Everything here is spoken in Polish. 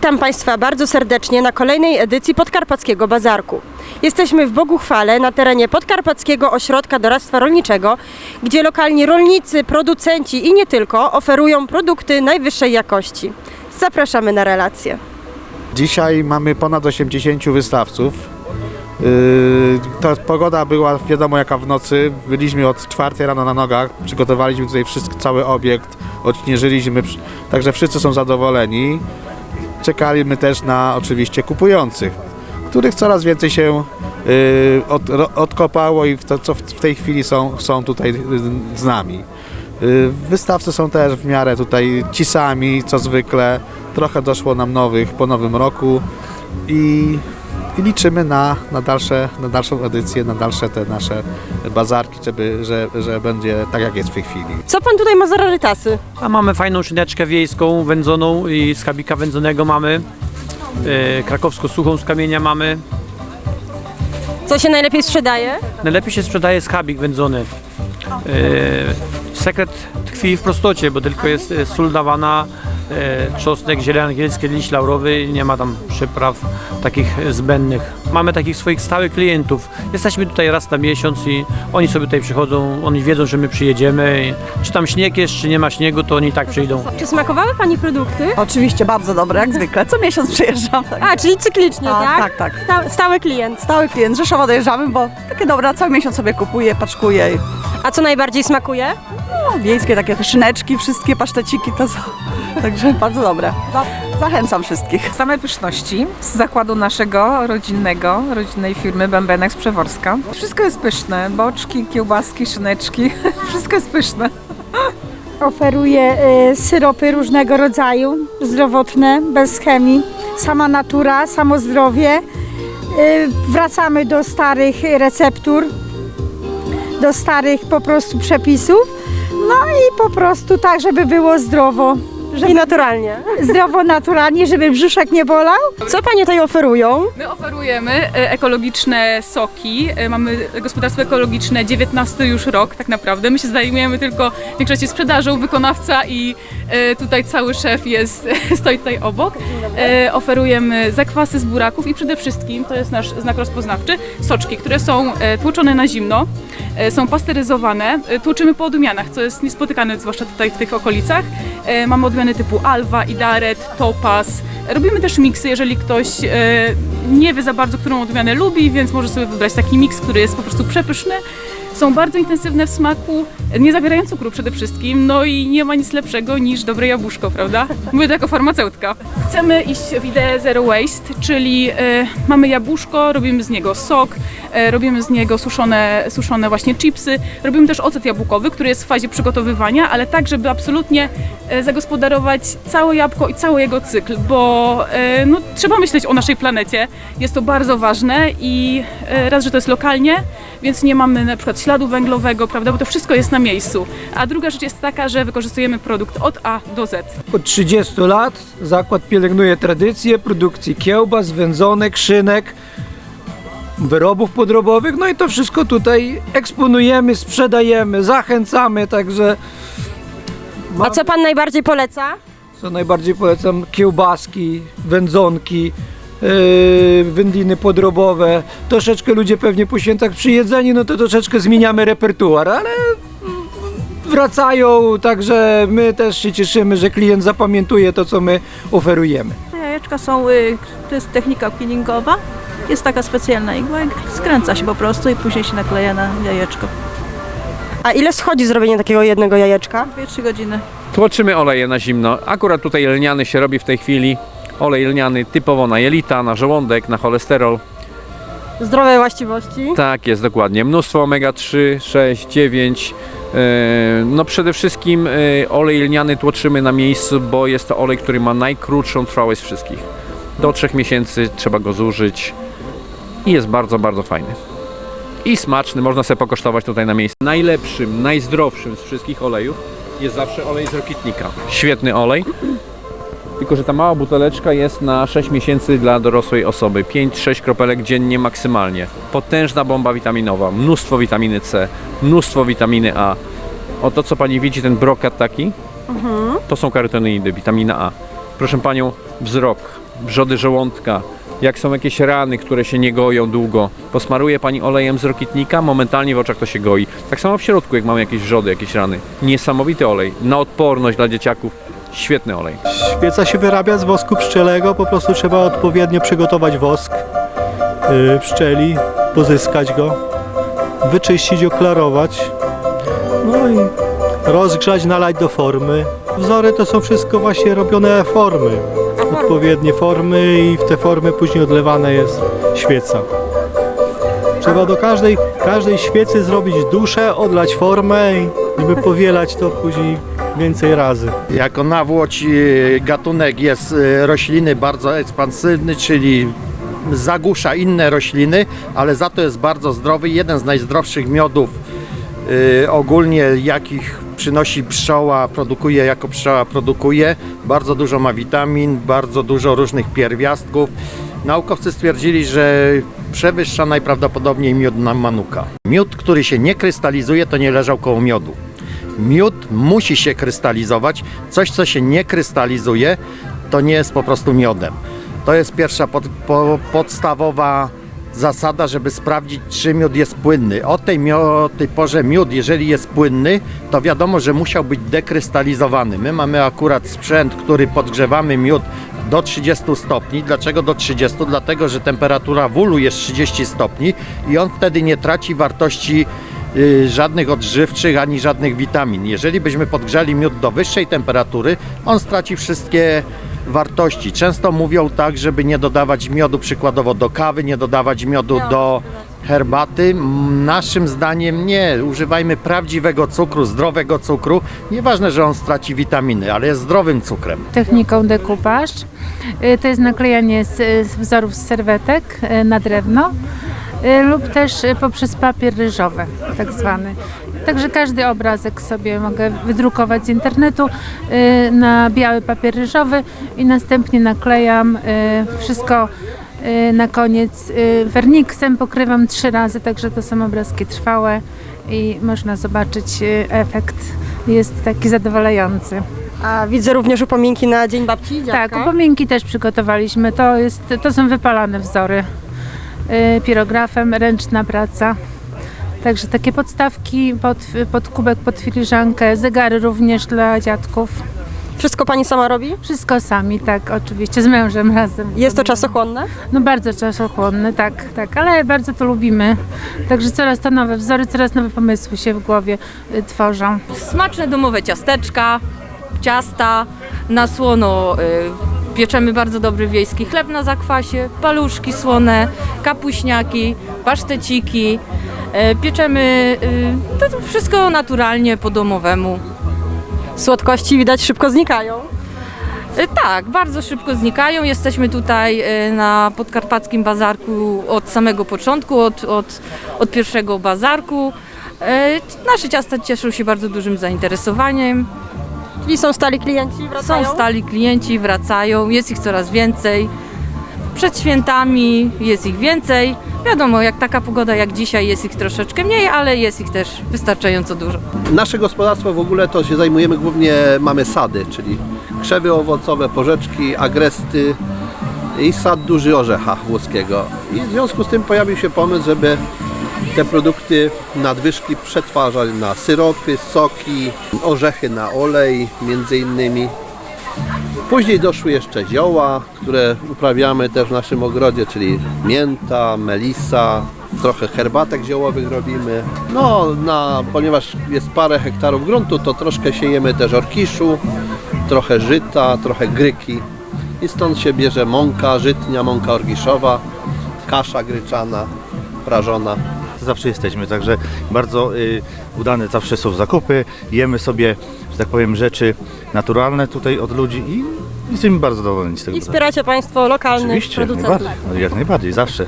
Witam Państwa bardzo serdecznie na kolejnej edycji Podkarpackiego Bazarku. Jesteśmy w Boguchwale na terenie Podkarpackiego Ośrodka Doradztwa Rolniczego, gdzie lokalni rolnicy, producenci i nie tylko oferują produkty najwyższej jakości. Zapraszamy na relację. Dzisiaj mamy ponad 80 wystawców. Yy, Ta pogoda była wiadomo jaka w nocy. Byliśmy od 4 rano na nogach, przygotowaliśmy tutaj wszystko, cały obiekt, odśnieżyliśmy, także wszyscy są zadowoleni. Czekaliśmy też na oczywiście kupujących, których coraz więcej się yy, od, odkopało i w, to, co w, tej chwili są, są tutaj yy, z nami. Yy, Wystawcy są też w miarę tutaj ci sami, co zwykle. Trochę doszło nam nowych po nowym roku i, i liczymy na, na, dalsze, na dalszą edycję, na dalsze te nasze bazarki, żeby, że, że będzie tak jak jest w tej chwili. Co Pan tutaj ma za rarytasy? A mamy fajną szyneczkę wiejską, wędzoną i z kabika wędzonego mamy. E, krakowsko-suchą z kamienia mamy. Co się najlepiej sprzedaje? Najlepiej się sprzedaje skabik wędzony. E, sekret tkwi w prostocie, bo tylko jest e, sól dawana, czosnek, ziele angielskie, liść laurowy i nie ma tam przypraw takich e, zbędnych. Mamy takich swoich stałych klientów. Jesteśmy tutaj raz na miesiąc i oni sobie tutaj przychodzą, oni wiedzą, że my przyjedziemy. Czy tam śnieg jest, czy nie ma śniegu, to oni i tak przyjdą. Czy smakowały Pani produkty? Oczywiście bardzo dobre, jak zwykle. Co miesiąc przyjeżdżam. Tak. A, czyli cyklicznie, A, tak? tak, tak. Sta- stały klient. Stały klient, z Rzeszowa dojeżdżamy, bo takie dobre, cały miesiąc sobie kupuję, paczkuję. A co najbardziej smakuje? No, wiejskie takie szyneczki, wszystkie paszteciki to są. Także bardzo dobre. Za, zachęcam wszystkich. Same pyszności z zakładu naszego rodzinnego, rodzinnej firmy Bębenek z Przeworska. Wszystko jest pyszne, boczki, kiełbaski, szyneczki, wszystko jest pyszne. Oferuje y, syropy różnego rodzaju, zdrowotne, bez chemii. Sama natura, samo zdrowie. Y, wracamy do starych receptur, do starych po prostu przepisów. No i po prostu tak, żeby było zdrowo. I Żeby, naturalnie. zdrowo, naturalnie, żeby brzuszek nie bolał. Co Panie tutaj oferują? My oferujemy e, ekologiczne soki. E, Mamy gospodarstwo ekologiczne 19 już rok tak naprawdę. My się zajmujemy tylko w większości sprzedażą, wykonawca i e, tutaj cały szef jest, stoi tutaj obok. Oferujemy zakwasy z buraków i przede wszystkim, to jest nasz znak rozpoznawczy, soczki, które są tłoczone na zimno, są pasteryzowane. E, Tłoczymy po odmianach, co jest niespotykane zwłaszcza tutaj w tych okolicach. E, Mamy odmiany typu Alwa, Idaret, Topaz. Robimy też miksy, jeżeli ktoś e, nie wie za bardzo, którą odmianę lubi, więc może sobie wybrać taki miks, który jest po prostu przepyszny. Są bardzo intensywne w smaku, nie zawierają cukru przede wszystkim, no i nie ma nic lepszego niż dobre jabłuszko, prawda? Mówię to jako farmaceutka. Chcemy iść w ideę zero waste, czyli e, mamy jabłuszko, robimy z niego sok, e, robimy z niego suszone, suszone właśnie chipsy, robimy też ocet jabłkowy, który jest w fazie przygotowywania, ale tak, żeby absolutnie e, zagospodarować całe jabłko i cały jego cykl, bo e, no, trzeba myśleć o naszej planecie. Jest to bardzo ważne i e, raz, że to jest lokalnie, więc nie mamy na przykład śladu węglowego, prawda, bo to wszystko jest na miejscu. A druga rzecz jest taka, że wykorzystujemy produkt od A do Z. Od 30 lat zakład pielęgnuje tradycję produkcji kiełbas, wędzonek, szynek, wyrobów podrobowych. No i to wszystko tutaj eksponujemy, sprzedajemy, zachęcamy, także A co Pan najbardziej poleca? co najbardziej polecam kiełbaski, wędzonki, yy, wędliny podrobowe. Troszeczkę ludzie pewnie po świętach przyjedzeni, no to troszeczkę zmieniamy repertuar, ale wracają, także my też się cieszymy, że klient zapamiętuje to, co my oferujemy. Jajeczka są, y, to jest technika peelingowa. Jest taka specjalna igła, i skręca się po prostu i później się nakleja na jajeczko. A ile schodzi zrobienie takiego jednego jajeczka? 2-3 godziny. Tłoczymy oleje na zimno. Akurat tutaj lniany się robi w tej chwili. Olej lniany typowo na jelita, na żołądek, na cholesterol. Zdrowe właściwości. Tak jest, dokładnie. Mnóstwo omega-3, 6, 9. E, No przede wszystkim e, olej lniany tłoczymy na miejscu, bo jest to olej, który ma najkrótszą trwałość z wszystkich. Do 3 miesięcy trzeba go zużyć i jest bardzo, bardzo fajny. I smaczny, można sobie pokosztować tutaj na miejscu. Najlepszym, najzdrowszym z wszystkich olejów jest zawsze olej z rokitnika. Świetny olej. Tylko, że ta mała buteleczka jest na 6 miesięcy dla dorosłej osoby. 5-6 kropelek dziennie maksymalnie. Potężna bomba witaminowa, mnóstwo witaminy C, mnóstwo witaminy A. O to, co pani widzi, ten brokat taki, to są karotenoidy, witamina A. Proszę panią, wzrok, wrzody żołądka, jak są jakieś rany, które się nie goją długo, posmaruje Pani olejem z rokitnika, momentalnie w oczach to się goi. Tak samo w środku, jak mamy jakieś wrzody, jakieś rany. Niesamowity olej, na odporność dla dzieciaków, świetny olej. Świeca się wyrabia z wosku pszczelego, po prostu trzeba odpowiednio przygotować wosk yy, pszczeli, pozyskać go, wyczyścić, oklarować, no i rozgrzać, nalać do formy. Wzory to są wszystko właśnie robione formy, odpowiednie formy i w te formy później odlewana jest świeca. Trzeba do każdej, każdej świecy zrobić duszę, odlać formę i powielać to później więcej razy. Jako nawłoć e, gatunek jest e, rośliny bardzo ekspansywny, czyli zagłusza inne rośliny, ale za to jest bardzo zdrowy. Jeden z najzdrowszych miodów ogólnie jakich przynosi pszczoła, produkuje jako pszczoła produkuje. Bardzo dużo ma witamin, bardzo dużo różnych pierwiastków. Naukowcy stwierdzili, że przewyższa najprawdopodobniej miód na manuka. Miód, który się nie krystalizuje, to nie leżał koło miodu. Miód musi się krystalizować. Coś, co się nie krystalizuje, to nie jest po prostu miodem. To jest pierwsza pod, po, podstawowa zasada, żeby sprawdzić, czy miód jest płynny. O tej, tej porze miód, jeżeli jest płynny, to wiadomo, że musiał być dekrystalizowany. My mamy akurat sprzęt, który podgrzewamy miód do 30 stopni. Dlaczego do 30? Dlatego, że temperatura wulu jest 30 stopni i on wtedy nie traci wartości y, żadnych odżywczych ani żadnych witamin. Jeżeli byśmy podgrzali miód do wyższej temperatury, on straci wszystkie wartości. Często mówią tak, żeby nie dodawać miodu przykładowo do kawy, nie dodawać miodu do herbaty. Naszym zdaniem nie. Używajmy prawdziwego cukru, zdrowego cukru. Nieważne, że on straci witaminy, ale jest zdrowym cukrem. techniką dekupaż. Y, To jest naklejanie z, z wzorów z serwetek y, na drewno y, lub też poprzez papier ryżowy, tak zwany. Także każdy obrazek sobie mogę wydrukować z internetu y, na biały papier ryżowy i następnie naklejam y, wszystko y, na koniec werniksem pokrywam trzy razy, także to są obrazki trwałe i można zobaczyć efekt. Jest taki zadowalający. A widzę również upominki na Dzień Babci i Tak, upominki też przygotowaliśmy. To, jest, to są wypalane wzory pirografem, ręczna praca. Także takie podstawki pod, pod kubek, pod filiżankę, zegary również dla dziadków. Wszystko pani sama robi? Wszystko sami, tak, oczywiście, z mężem razem. Jest to czasochłonne? No bardzo czasochłonne, tak, tak, ale bardzo to lubimy. Także coraz to nowe wzory, coraz nowe pomysły się w głowie y, tworzą. Smaczne domowe ciasteczka, ciasta, na słono y, pieczemy bardzo dobry wiejski chleb na zakwasie, paluszki słone, kapuśniaki, paszteciki. Y, pieczemy y, to wszystko naturalnie po domowemu. Słodkości widać szybko znikają. Y, Tak, bardzo szybko znikają. Jesteśmy tutaj na podkarpackim bazarku od samego początku, od, od, od pierwszego bazarku. Nasze ciasta cieszą się bardzo dużym zainteresowaniem. Czyli są stali klienci, wracają? Są stali klienci, wracają, jest ich coraz więcej. Przed świętami jest ich więcej. Wiadomo, jak taka pogoda jak dzisiaj jest ich troszeczkę mniej, ale jest ich też wystarczająco dużo. Nasze gospodarstwo w ogóle to się zajmujemy głównie, mamy sady, czyli krzewy owocowe, porzeczki, agresty i sad duży orzecha włoskiego. I w związku z tym pojawił się pomysł, żeby te produkty nadwyżki przetwarzać na syropy, soki, orzechy na olej między innymi. Później doszły jeszcze zioła, które uprawiamy też w naszym ogrodzie, czyli mięta, melisa, trochę herbatek ziołowych robimy. No, na, ponieważ jest parę hektarów gruntu, to troszkę siejemy też orkiszu, trochę żyta, trochę gryki. I stąd się bierze mąka żytnia, mąka orkiszowa, kasza gryczana, prażona. Zawsze jesteśmy, także bardzo y, udane zawsze są zakupy. Jemy sobie, że tak powiem, rzeczy naturalne tutaj od ludzi i jesteśmy bardzo zadowoleni z tego. I wspieracie Państwo lokalnych Oczywiście, jak producentów. najbardziej, jak najbardziej, zawsze.